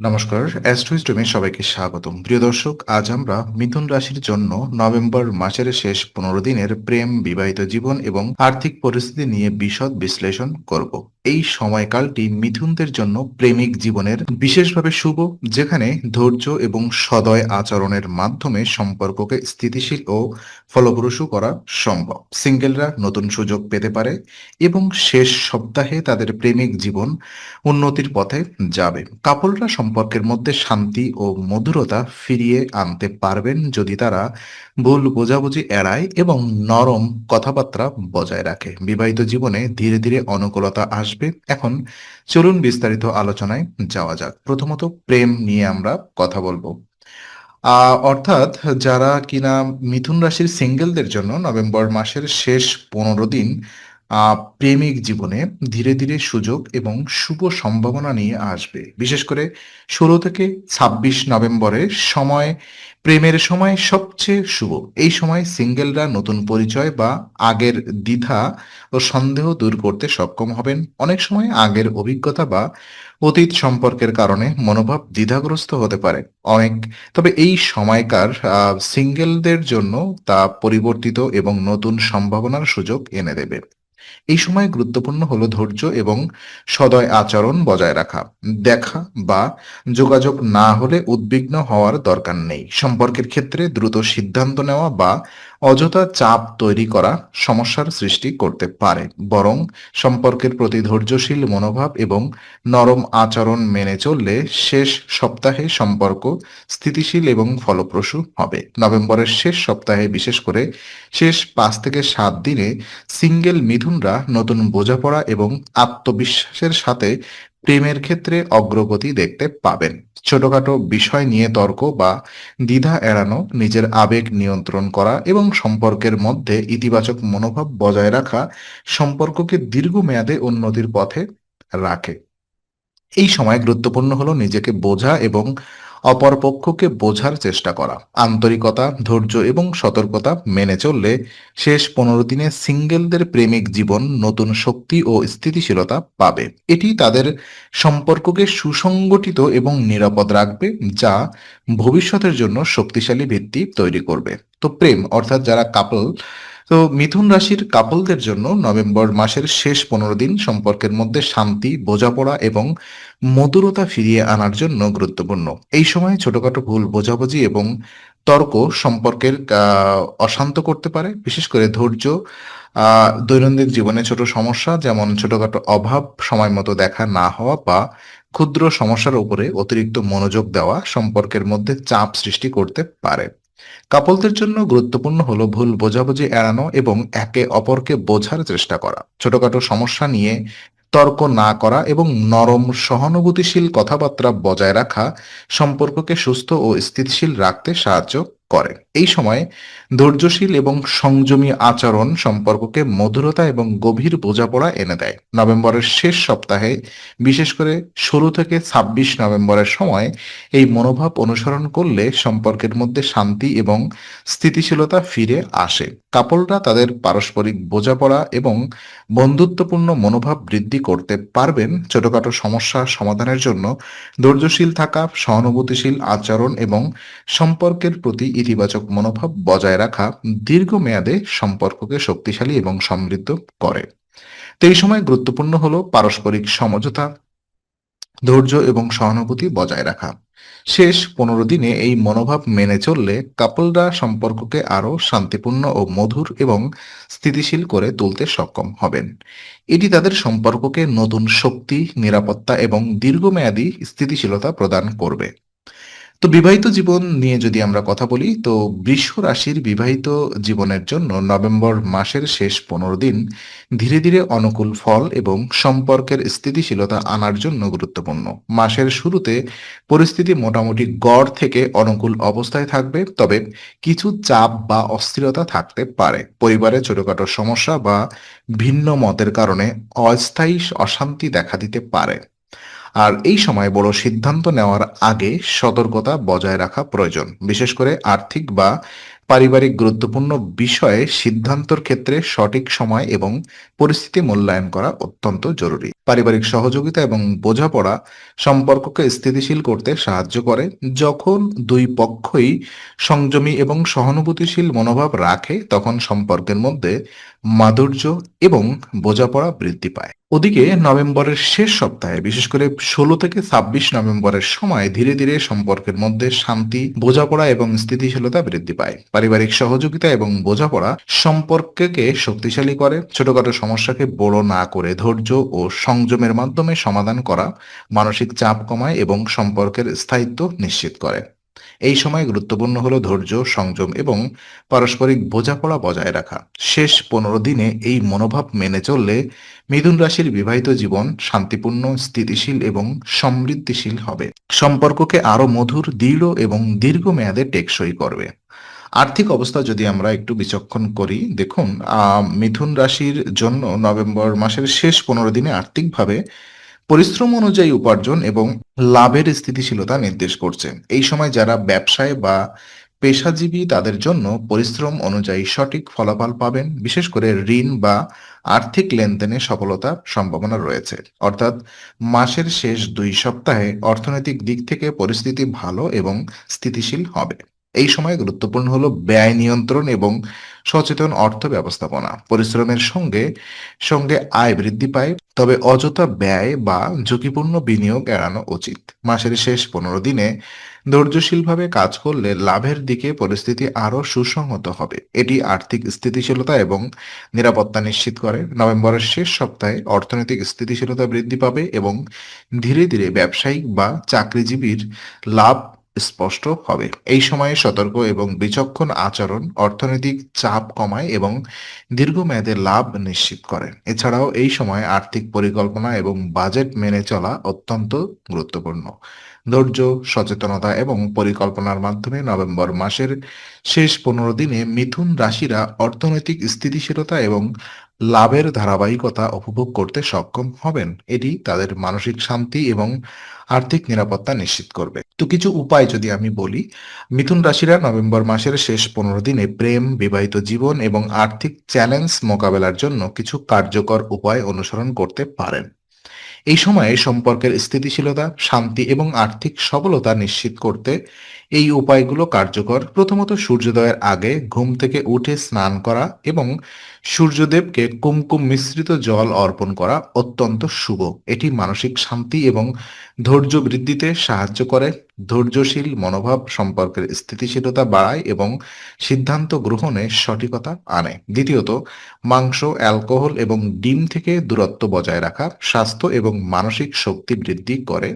নমস্কার অ্যাস্ট্রোইস্টমে সবাইকে স্বাগতম। প্রিয় দর্শক, আজ আমরা মিথুন রাশির জন্য নভেম্বর মাসের শেষ পনেরো দিনের প্রেম, বিবাহিত জীবন এবং আর্থিক পরিস্থিতি নিয়ে বিশদ বিশ্লেষণ করব। এই সময়কালটি মিথুনদের জন্য প্রেমিক জীবনের বিশেষভাবে শুভ, যেখানে ধৈর্য এবং সদয় আচরণের মাধ্যমে সম্পর্ককে স্থিতিশীল ও ফলপ্রসূ করা সম্ভব। সিঙ্গেলরা নতুন সুযোগ পেতে পারে এবং শেষ সপ্তাহে তাদের প্রেমিক জীবন উন্নতির পথে যাবে। কাপলরা সম্পর্কের মধ্যে শান্তি ও মধুরতা ফিরিয়ে আনতে পারবেন যদি তারা ভুল বোঝাবুঝি এড়ায় এবং নরম কথাবার্তা বজায় রাখে। বিবাহিত জীবনে ধীরে ধীরে অনুকূলতা আসবে। এখন চলুন বিস্তারিত আলোচনায় যাওয়া যাক। প্রথমত প্রেম নিয়ে আমরা কথা বলব। অর্থাৎ যারা কিনা মিথুন রাশির সিঙ্গেলদের জন্য নভেম্বর মাসের শেষ পনেরো দিন প্রেমিক জীবনে ধীরে ধীরে সুযোগ এবং শুভ সম্ভাবনা নিয়ে আসবে। বিশেষ করে ষোলো থেকে ছাব্বিশ নভেম্বরের সময়, প্রেমের সময় সবচেয়ে শুভ। এই সময় সিঙ্গেলরা নতুন পরিচয় বা আগের দ্বিধা ও সন্দেহ দূর করতে সক্ষম হবেন। অনেক সময় আগের অভিজ্ঞতা বা অতীত সম্পর্কের কারণে মনোভাব দ্বিধাগ্রস্ত হতে পারে। অনেক, তবে এই সময়কার সিঙ্গেলদের জন্য তা পরিবর্তিত এবং নতুন সম্ভাবনার সুযোগ এনে দেবে। এই সময় গুরুত্বপূর্ণ হলো ধৈর্য এবং সদয় আচরণ বজায় রাখা। দেখা বা যোগাযোগ না হলে উদ্বিগ্ন হওয়ার দরকার নেই। সম্পর্কের ক্ষেত্রে দ্রুত সিদ্ধান্ত নেওয়া বা অযথা চাপ তৈরি করা সমস্যার সৃষ্টি করতে পারে, বরং সম্পর্কের প্রতি ধৈর্যশীল মনোভাব এবং নরম আচরণ মেনে চললে শেষ সপ্তাহে সম্পর্ক স্থিতিশীল এবং ফলপ্রসূ হবে। নভেম্বরের শেষ সপ্তাহে বিশেষ করে শেষ পাঁচ থেকে সাত দিনে সিঙ্গেল মিথুনরা নতুন বোঝাপড়া এবং আত্মবিশ্বাসের সাথে প্রেমের ক্ষেত্রে অগ্রগতি দেখতে পাবেন। ছোটখাটো বিষয় নিয়ে তর্ক বা দ্বিধা এড়ানো, নিজের আবেগ নিয়ন্ত্রণ করা এবং সম্পর্কের মধ্যে ইতিবাচক মনোভাব বজায় রাখা সম্পর্ককে দীর্ঘমেয়াদে উন্নতির পথে রাখে। এই সময় গুরুত্বপূর্ণ হলো নিজেকে বোঝা এবং অপরপক্ষকে বোঝার চেষ্টা করা, আন্তরিকতা, ধৈর্য এবং সতর্কতা মেনে চললে শেষ পনেরো দিনে সিঙ্গেলদের প্রেমিক জীবন নতুন শক্তি ও স্থিতিশীলতা পাবে। এটি তাদের সম্পর্ককে সুসংগঠিত এবং নিরাপদ রাখবে, যা ভবিষ্যতের জন্য শক্তিশালী ভিত্তি তৈরি করবে। তো প্রেম, অর্থাৎ যারা কাপল তো মিথুন রাশির কাপলদের জন্য নভেম্বর মাসের শেষ পনেরো দিন সম্পর্কের মধ্যে শান্তি, বোঝাপড়া এবং মধুরতা ফিরিয়ে আনার জন্য গুরুত্বপূর্ণ। এই সময় ছোটখাটো ভুল বোঝাবুঝি এবং তর্ক সম্পর্কের অশান্ত করতে পারে। বিশেষ করে ধৈর্য দৈনন্দিন জীবনে ছোট সমস্যা যেমন ছোটখাটো অভাব, সময় মতো দেখা না হওয়া বা ক্ষুদ্র সমস্যার উপরে অতিরিক্ত মনোযোগ দেওয়া সম্পর্কের মধ্যে চাপ সৃষ্টি করতে পারে। কাপলদের জন্য গুরুত্বপূর্ণ হলো ভুল বোঝাবুঝি এড়ানো এবং একে অপরকে বোঝার চেষ্টা করা। ছোটখাটো সমস্যা নিয়ে তর্ক না করা এবং নরম, সহানুভূতিশীল কথাবার্তা বজায় রাখা, সম্পর্ককে সুস্থ ও স্থিতিশীল রাখতে সাহায্য করে। এই সময় ধৈর্যশীল এবং সংযমী আচরণ সম্পর্ককে মধুরতা এবং গভীর বোঝাপড়া এনে দেয়। নভেম্বরের শেষ সপ্তাহে, বিশেষ করে ষোলো থেকে ছাব্বিশ নভেম্বরের সময়, এই মনোভাব অনুসরণ করলে সম্পর্কের মধ্যে শান্তি এবং স্থিতিশীলতা ফিরে আসে। কাপলরা তাদের পারস্পরিক বোঝাপড়া এবং বন্ধুত্বপূর্ণ মনোভাব বৃদ্ধি করতে পারবেন ছোটখাটো সমস্যা সমাধানের জন্য। ধৈর্যশীল থাকা, সহানুভূতিশীল আচরণ এবং সম্পর্কের প্রতি ইতিবাচক মনোভাব বজায় রাখা দীর্ঘমেয়াদে সম্পর্ককে শক্তিশালী এবং সমৃদ্ধ করে। তো এই সময় গুরুত্বপূর্ণ হলো পারস্পরিক সমঝোতা, ধৈর্য এবং সহানুভূতি বজায় রাখা। শেষ পনেরো দিনে এই মনোভাব মেনে চললে কাপলরা সম্পর্ককে আরও শান্তিপূর্ণ ও মধুর এবং স্থিতিশীল করে তুলতে সক্ষম হবেন। এটি তাদের সম্পর্ককে নতুন শক্তি, নিরাপত্তা এবং দীর্ঘমেয়াদী স্থিতিশীলতা প্রদান করবে। তো বিবাহিত জীবন নিয়ে যদি আমরা কথা বলি, তো বৃষ রাশির বিবাহিত জীবনের জন্য নভেম্বর মাসের শেষ পনেরো দিন ধীরে ধীরে অনুকূল ফল এবং সম্পর্কের স্থিতিশীলতা আনার জন্য গুরুত্বপূর্ণ। মাসের শুরুতে পরিস্থিতি মোটামুটি গড় থেকে অনুকূল অবস্থায় থাকবে, তবে কিছু চাপ বা অস্থিরতা থাকতে পারে। পরিবারে ছোটখাটো সমস্যা বা ভিন্ন মতের কারণে অস্থায়ী অশান্তি দেখা দিতে পারে। আর এই সময় বড় সিদ্ধান্ত নেওয়ার আগে সতর্কতা বজায় রাখা প্রয়োজন। বিশেষ করে আর্থিক বা পারিবারিক গুরুত্বপূর্ণ বিষয়ে সিদ্ধান্তর ক্ষেত্রে সঠিক সময় এবং পরিস্থিতি মূল্যায়ন করা অত্যন্ত জরুরি। পারিবারিক সহযোগিতা এবং বোঝাপড়া সম্পর্ককে স্থিতিশীল করতে সাহায্য করে, যখন দুই পক্ষই সংযমী এবং সহানুভূতিশীল মনোভাব রাখে, তখন সম্পর্কের মধ্যে মাধুর্য এবং বোঝাপড়া বৃদ্ধি পায়। ওদিকে নভেম্বরের শেষ সপ্তাহে, বিশেষ করে ষোলো থেকে ছাব্বিশ নভেম্বরের সময়, ধীরে ধীরে সম্পর্কের মধ্যে শান্তি, বোঝাপড়া এবং স্থিতিশীলতা বৃদ্ধি পায়। পারিবারিক সহযোগিতা এবং বোঝাপড়া সম্পর্ককে শক্তিশালী করে, ছোটখাটো সমস্যাকে বড় না করে ধৈর্য ও সংযমের মাধ্যমে সমাধান করা, মানসিক চাপ কমায় এবং সম্পর্কের স্থায়িত্ব নিশ্চিত করে। এই সময় গুরুত্বপূর্ণ হলো ধৈর্য, সংযম এবং পারস্পরিক বোঝাপড়া বজায় রাখা। শেষ পনেরো দিনে এই মনোভাব মেনে চললে মিথুন রাশির বিবাহিত জীবন শান্তিপূর্ণ, স্থিতিশীল এবং সমৃদ্ধিশীল হবে। সম্পর্ককে আরও মধুর, দৃঢ় এবং দীর্ঘমেয়াদে টেকসই করবে। আর্থিক অবস্থা যদি আমরা একটু বিচক্ষণ করি, দেখুন মিথুন রাশির জন্য নভেম্বর মাসের শেষ পনেরো দিনে আর্থিকভাবে পরিশ্রম অনুযায়ী উপার্জন এবং লাভের স্থিতিশীলতা নির্দেশ করছে। এই সময় যারা ব্যবসায় বা পেশাজীবী, তাদের জন্য পরিশ্রম অনুযায়ী সঠিক ফলাফল পাবেন। বিশেষ করে ঋণ বা আর্থিক লেনদেনে সফলতার সম্ভাবনা রয়েছে। অর্থাৎ মাসের শেষ দুই সপ্তাহে অর্থনৈতিক দিক থেকে পরিস্থিতি ভালো এবং স্থিতিশীল হবে। এই সময় গুরুত্বপূর্ণ হলো ব্যয় নিয়ন্ত্রণ এবং সচেতন অর্থ ব্যবস্থাপনা। পরিশ্রমের সঙ্গে সঙ্গে আয় বৃদ্ধি পায়, তবে অযথা ব্যয় বা ঝুঁকিপূর্ণ বিনিয়োগ এড়ানো উচিত। মাসের শেষ পনেরো দিনে ধৈর্যশীলভাবে কাজ করলে লাভের দিকে পরিস্থিতি আরও সুসংহত হবে। এটি আর্থিক স্থিতিশীলতা এবং নিরাপত্তা নিশ্চিত করে। নভেম্বরের শেষ সপ্তাহে অর্থনৈতিক স্থিতিশীলতা বৃদ্ধি পাবে এবং ধীরে ধীরে ব্যবসায়িক বা চাকরিজীবীর লাভ স্পষ্ট হবে। এই সময়ে সতর্ক এবং বিচক্ষণ আচরণ অর্থনৈতিক চাপ কমায় এবং দীর্ঘমেয়াদে লাভ নিশ্চিত করে। এছাড়াও এই সময় আর্থিক পরিকল্পনা এবং বাজেট মেনে চলা অত্যন্ত গুরুত্বপূর্ণ। ধৈর্য, সচেতনতা এবং পরিকল্পনার মাধ্যমে নভেম্বর মাসের শেষ পনেরো দিনে মিথুন রাশিরা অর্থনৈতিক স্থিতিশীলতা এবং লাভের ধারাবাহিকতা উপভোগ করতে সক্ষম হবেন। এটি তাদের মানসিক শান্তি এবং আর্থিক নিরাপত্তা নিশ্চিত করবে। তো কিছু উপায় যদি আমি বলি, মিথুন রাশিরা নভেম্বর মাসের শেষ পনেরো দিনে প্রেম, বিবাহিত জীবন এবং আর্থিক চ্যালেঞ্জ মোকাবেলার জন্য কিছু কার্যকর উপায় অনুসরণ করতে পারেন। এই সময়ে সম্পর্কের স্থিতিশীলতা, শান্তি এবং আর্থিক সবলতা নিশ্চিত করতে এই উপায়গুলো কার্যকর। প্রথমত সূর্যোদয়ের আগে ঘুম থেকে উঠে স্নান করা এবং সূর্যদেবকে কুমকুম মিশ্রিত জল অর্পণ করা অত্যন্ত শুভ। এটি মানসিক শান্তি এবং ধৈর্য বৃদ্ধিতে সাহায্য করে, ধৈর্যশীল মনোভাব সম্পর্কের স্থিতিশীলতা বাড়ায় এবং সিদ্ধান্ত গ্রহণে সঠিকতা আনে। দ্বিতীয়ত, মাংস, অ্যালকোহল এবং ডিম থেকে দূরত্ব বজায় রাখা স্বাস্থ্য এবং মানসিক শক্তি বৃদ্ধি করে।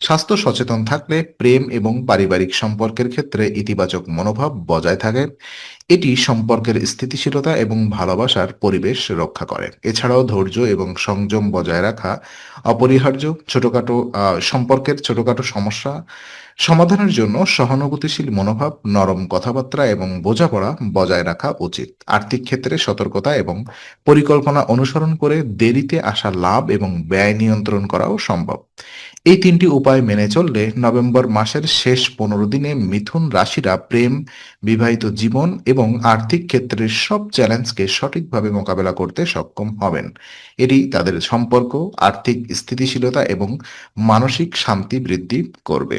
স্বাস্থ্য সচেতন থাকলে প্রেম এবং পারিবারিক সম্পর্কের ক্ষেত্রে ইতিবাচক মনোভাব বজায় থাকে। এটি সম্পর্কের স্থিতিশীলতা এবং ভালোবাসার পরিবেশ রক্ষা করে। এছাড়াও ধৈর্য এবং সংযম বজায় রাখা অপরিহার্য, ছোটখাটো সম্পর্কের ছোটখাটো সমস্যা সমাধানের জন্য সহানুভূতিশীল মনোভাব, নরম কথাবার্তা এবং বোঝাপড়া বজায় রাখা উচিত। আর্থিক ক্ষেত্রে সতর্কতা এবং পরিকল্পনা অনুসরণ করে দেরিতে আসা লাভ এবং ব্যয় নিয়ন্ত্রণ করাও সম্ভব। এই তিনটি উপায় মেনে চললে নভেম্বর মাসের শেষ পনেরো দিনে মিথুন রাশিরা প্রেম, বিবাহিত জীবন এবং আর্থিক ক্ষেত্রের সব চ্যালেঞ্জকে সঠিকভাবে মোকাবেলা করতে সক্ষম হবেন। এটি তাদের সম্পর্ক, আর্থিক স্থিতিশীলতা এবং মানসিক শান্তি বৃদ্ধি করবে।